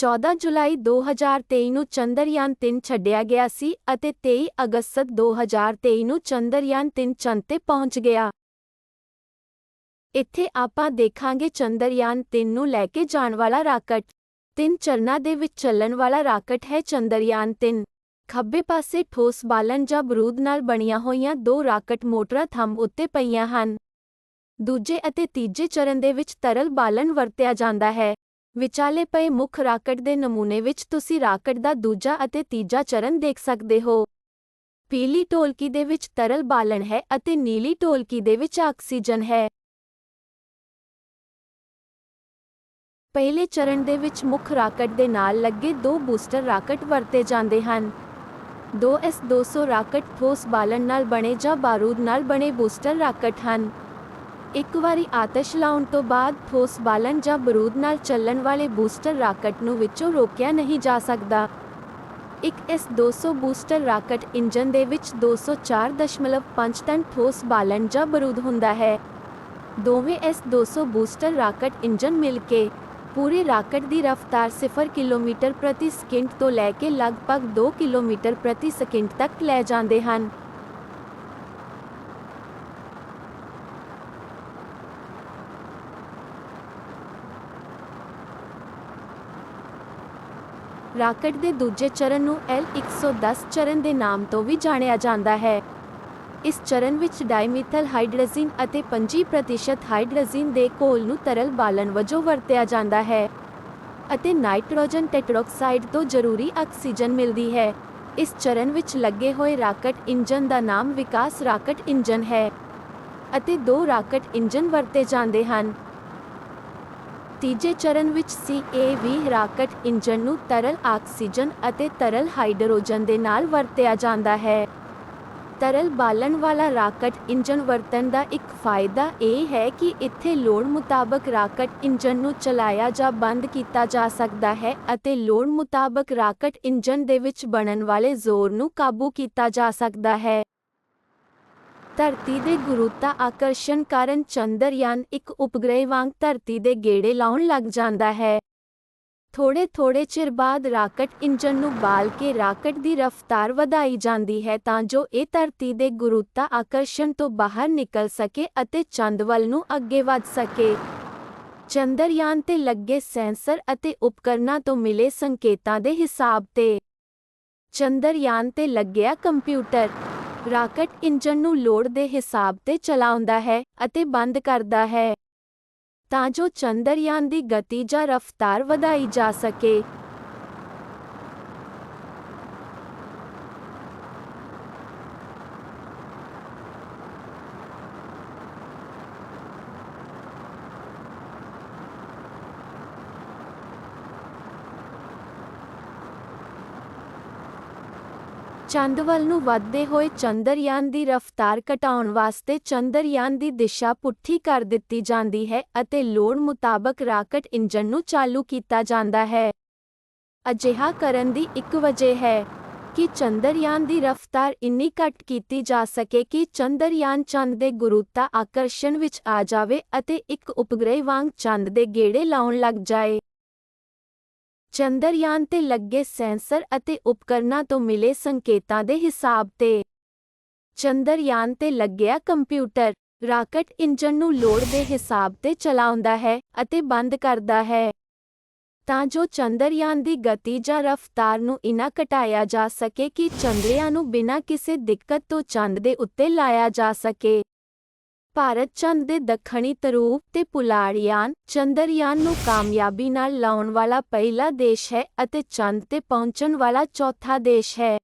14 ਜੁਲਾਈ 2023 ਨੂੰ ਚੰਦਰਯਾਨ 3 ਛੱਡਿਆ ਗਿਆ ਸੀ ਅਤੇ 23 ਅਗਸਤ 2023 ਨੂੰ ਚੰਦਰਯਾਨ 3 ਚੰਦ ਤੇ ਪਹੁੰਚ ਗਿਆ। ਇੱਥੇ ਆਪਾਂ ਦੇਖਾਂਗੇ ਚੰਦਰਯਾਨ 3 ਨੂੰ ਲੈ ਕੇ ਜਾਣ ਵਾਲਾ ਰਾਕਟ। ਤਿੰਨ ਚਰਨਾਂ ਦੇ ਵਿੱਚ ਚੱਲਣ ਵਾਲਾ ਰਾਕਟ ਹੈ ਚੰਦਰਯਾਨ 3 ਖੱਬੇ ਪਾਸੇ ਠੋਸ ਬਾਲਣ ਜਾਂ ਬਰੂਦ ਨਾਲ ਬਣੀਆਂ ਹੋਈਆਂ ਦੋ ਰਾਕਟ ਮੋਟਰਾਂ ਥੰਮ ਉੱਤੇ ਪਈਆਂ ਹਨ। ਦੂਜੇ ਅਤੇ ਤੀਜੇ ਚਰਨ ਦੇ ਵਿੱਚ ਤਰਲ ਬਾਲਣ ਵਰਤਿਆ ਜਾਂਦਾ ਹੈ। ਵਿਚਾਲੇ ਪਏ ਮੁੱਖ ਰਾਕਟ ਦੇ ਨਮੂਨੇ ਵਿੱਚ ਤੁਸੀਂ ਰਾਕਟ ਦਾ ਦੂਜਾ ਅਤੇ ਤੀਜਾ ਚਰਨ ਦੇਖ ਸਕਦੇ ਹੋ। ਪੀਲੀ ਢੋਲਕੀ ਦੇ ਵਿੱਚ ਤਰਲ ਬਾਲਣ ਹੈ ਅਤੇ ਨੀਲੀ ਢੋਲਕੀ ਦੇ ਵਿੱਚ ਆਕਸੀਜਨ ਹੈ। ਪਹਿਲੇ ਚਰਨ ਦੇ ਵਿੱਚ ਮੁੱਖ ਰਾਕਟ ਦੇ ਨਾਲ ਲੱਗੇ ਦੋ ਬੂਸਟਰ ਰਾਕਟ ਵਰਤੇ ਜਾਂਦੇ ਹਨ। ਦੋ S200 ਰਾਕਟ ਠੋਸ ਬਾਲਣ ਨਾਲ ਬਣੇ ਜਾਂ ਬਾਰੂਦ ਨਾਲ ਬਣੇ ਬੂਸਟਰ ਰਾਕਟ ਹਨ। ਇੱਕ ਵਾਰੀ ਆਤਸ਼ ਲਾਉਣ ਤੋਂ ਬਾਅਦ ਠੋਸ ਬਾਲਣ ਜਾਂ ਬਰੂਦ ਨਾਲ ਚੱਲਣ ਵਾਲੇ ਬੂਸਟਰ ਰਾਕਟ ਨੂੰ ਵਿੱਚੋਂ ਰੋਕਿਆ ਨਹੀਂ ਜਾ ਸਕਦਾ। ਇੱਕ S200 ਬੂਸਟਰ ਰਾਕਟ ਇੰਜਨ ਦੇ ਵਿੱਚ 204.5 ਟਨ ਠੋਸ ਬਾਲਣ ਜਾਂ ਬਰੂਦ ਹੁੰਦਾ ਹੈ। ਦੋਵੇਂ S200 ਬੂਸਟਰ ਰਾਕਟ ਇੰਜਨ ਮਿਲ ਕੇ ਪੂਰੇ ਰਾਕਟ ਦੀ ਰਫ਼ਤਾਰ 0 ਕਿਲੋਮੀਟਰ ਪ੍ਰਤੀ ਸਕਿੰਟ ਤੋਂ ਲੈ ਕੇ ਲਗਭਗ 2 ਕਿਲੋਮੀਟਰ ਪ੍ਰਤੀ ਸਕਿੰਟ ਤੱਕ ਲੈ ਜਾਂਦੇ ਹਨ। ਰਾਕਟ ਦੇ ਦੂਜੇ ਚਰਨ ਨੂੰ L110 ਚਰਨ ਦੇ ਨਾਮ ਤੋਂ ਵੀ ਜਾਣਿਆ ਜਾਂਦਾ ਹੈ। ਇਸ ਚਰਨ ਵਿੱਚ ਡਾਈਮੀਥਲ ਹਾਈਡਰੋਜਨ ਅਤੇ 25% ਹਾਈਡਰੋਜਨ ਦੇ ਘੋਲ ਨੂੰ ਤਰਲ ਬਾਲਣ ਵਜੋਂ ਵਰਤਿਆ ਜਾਂਦਾ ਹੈ ਅਤੇ ਨਾਈਟ੍ਰੋਜਨ ਟੈਟਰੋਕਸਾਈਡ ਤੋਂ ਜ਼ਰੂਰੀ ਆਕਸੀਜਨ ਮਿਲਦੀ ਹੈ। ਇਸ ਚਰਨ ਵਿੱਚ ਲੱਗੇ ਹੋਏ ਰਾਕਟ ਇੰਜਨ ਦਾ ਨਾਮ ਵਿਕਾਸ ਰਾਕਟ ਇੰਜਨ ਹੈ ਅਤੇ ਦੋ ਰਾਕਟ ਇੰਜਨ ਵਰਤੇ ਜਾਂਦੇ ਹਨ। ਤੀਜੇ ਚਰਨ ਵਿੱਚ CAV ਰਾਕਟ ਇੰਜਨ ਨੂੰ ਤਰਲ ਆਕਸੀਜਨ ਅਤੇ ਤਰਲ ਹਾਈਡਰੋਜਨ ਦੇ ਨਾਲ ਵਰਤਿਆ ਜਾਂਦਾ ਹੈ। ਤਰਲ ਬਾਲਣ ਵਾਲਾ ਰਾਕਟ ਇੰਜਨ ਵਰਤਣ ਦਾ ਇੱਕ ਫਾਇਦਾ ਇਹ ਹੈ ਕਿ ਇੱਥੇ ਲੋੜ ਮੁਤਾਬਕ ਰਾਕਟ ਇੰਜਨ ਨੂੰ ਚਲਾਇਆ ਜਾਂ ਬੰਦ ਕੀਤਾ ਜਾ ਸਕਦਾ ਹੈ ਅਤੇ ਲੋੜ ਮੁਤਾਬਕ ਰਾਕਟ ਇੰਜਨ ਦੇ ਵਿੱਚ ਬਣਨ ਵਾਲੇ ਜ਼ੋਰ ਨੂੰ ਕਾਬੂ ਕੀਤਾ ਜਾ ਸਕਦਾ ਹੈ। ਧਰਤੀ ਦੇ ਗੁਰੂਤਾ ਆਕਰਸ਼ਣ ਕਾਰਨ ਚੰਦਰਯਾਨ ਇੱਕ ਉਪਗ੍ਰਹਿ ਵਾਂਗ ਧਰਤੀ ਦੇ ਗੇੜੇ ਲਾਉਣ ਲੱਗ ਜਾਂਦਾ ਹੈ। ਥੋੜੇ ਥੋੜੇ ਚਿਰ ਬਾਅਦ ਰਾਕਟ ਇੰਜਨ ਨੂੰ ਬਾਲ ਕੇ ਰਾਕਟ ਦੀ ਰਫ਼ਤਾਰ ਵਧਾਈ ਜਾਂਦੀ ਹੈ ਤਾਂ ਜੋ ਇਹ ਧਰਤੀ ਦੇ ਗੁਰੂਤਾ ਆਕਰਸ਼ਣ ਤੋਂ ਬਾਹਰ ਨਿਕਲ ਸਕੇ ਅਤੇ ਚੰਦ ਵੱਲ ਨੂੰ ਅੱਗੇ ਵਧ ਸਕੇ। ਚੰਦਰਯਾਨ ਤੇ ਲੱਗੇ ਸੈਂਸਰ ਅਤੇ ਉਪਕਰਨਾਂ ਤੋਂ ਮਿਲੇ ਸੰਕੇਤਾਂ ਦੇ ਹਿਸਾਬ ਤੇ ਚੰਦਰਯਾਨ ਤੇ ਲੱਗਿਆ ਕੰਪਿਊਟਰ ਰਾਕਟ ਇੰਜਨ ਨੂੰ ਲੋੜ ਦੇ ਹਿਸਾਬ ਤੇ ਚਲਾਉਂਦਾ ਹੈ ਅਤੇ ਬੰਦ ਕਰਦਾ ਹੈ ਤਾਂ ਜੋ ਚੰਦਰਯਾਨ ਦੀ ਗਤੀ ਜਾਂ ਰਫ਼ਤਾਰ ਵਧਾਈ ਜਾ ਸਕੇ। ਚੰਦ ਵੱਲ ਨੂੰ ਵੱਧਦੇ ਹੋਏ ਚੰਦਰਯਾਨ ਦੀ ਰਫ਼ਤਾਰ ਘਟਾਉਣ ਵਾਸਤੇ ਚੰਦਰਯਾਨ ਦੀ ਦਿਸ਼ਾ ਪੁੱਠੀ ਕਰ ਦਿੱਤੀ ਜਾਂਦੀ ਹੈ ਅਤੇ ਲੋੜ ਮੁਤਾਬਕ ਰਾਕਟ ਇੰਜਨ ਨੂੰ ਚਾਲੂ ਕੀਤਾ ਜਾਂਦਾ ਹੈ। ਅਜਿਹਾ ਕਰਨ ਦੀ ਇੱਕ ਵਜ੍ਹਾ ਹੈ ਕਿ ਚੰਦਰਯਾਨ ਦੀ ਰਫ਼ਤਾਰ ਇੰਨੀ ਘੱਟ ਕੀਤੀ ਜਾ ਸਕੇ ਕਿ ਚੰਦਰਯਾਨ ਚੰਦ ਦੇ ਗੁਰੂਤਾ ਆਕਰਸ਼ਣ ਵਿੱਚ ਆ ਜਾਵੇ ਅਤੇ ਇੱਕ ਉਪਗ੍ਰਹਿ ਵਾਂਗ ਚੰਦ ਦੇ ਗੇੜੇ ਲਾਉਣ ਲੱਗ ਜਾਏ। ਚੰਦਰਯਾਨ ਤੇ ਲੱਗੇ ਸੈਂਸਰ ਅਤੇ ਉਪਕਰਨਾਂ ਤੋਂ ਮਿਲੇ ਸੰਕੇਤਾਂ ਦੇ ਹਿਸਾਬ ਤੇ ਚੰਦਰਯਾਨ ਤੇ ਲੱਗਿਆ ਕੰਪਿਊਟਰ ਰਾਕਟ ਇੰਜਨ ਨੂੰ ਲੋੜ ਦੇ ਹਿਸਾਬ ਤੇ ਚਲਾਉਂਦਾ ਹੈ ਅਤੇ ਬੰਦ ਕਰਦਾ ਹੈ। ਤਾਂ ਜੋ ਚੰਦਰਯਾਨ ਦੀ ਗਤੀ ਜਾਂ ਰਫ਼ਤਾਰ ਨੂੰ ਇਨਾ ਘਟਾਇਆ ਜਾ ਸਕੇ ਕਿ ਚੰਦਰਯਾਨ ਨੂੰ ਬਿਨਾਂ ਕਿਸੇ ਦਿੱਕਤ ਤੋਂ ਚੰਦ ਦੇ ਉੱਤੇ ਲਾਇਆ ਜਾ ਸਕੇ। ਭਾਰਤ ਚੰਦ ਦੇ ਦੱਖਣੀ ਧਰੁਵ ਤੇ ਪੁਲਾੜਯਾਨ ਚੰਦਰਯਾਨ ਨੂੰ ਕਾਮਯਾਬੀ ਨਾਲ ਲਾਉਣ ਵਾਲਾ ਪਹਿਲਾ ਦੇਸ਼ ਹੈ ਅਤੇ ਚੰਦ ਤੇ ਪਹੁੰਚਣ ਵਾਲਾ ਚੌਥਾ ਦੇਸ਼ ਹੈ।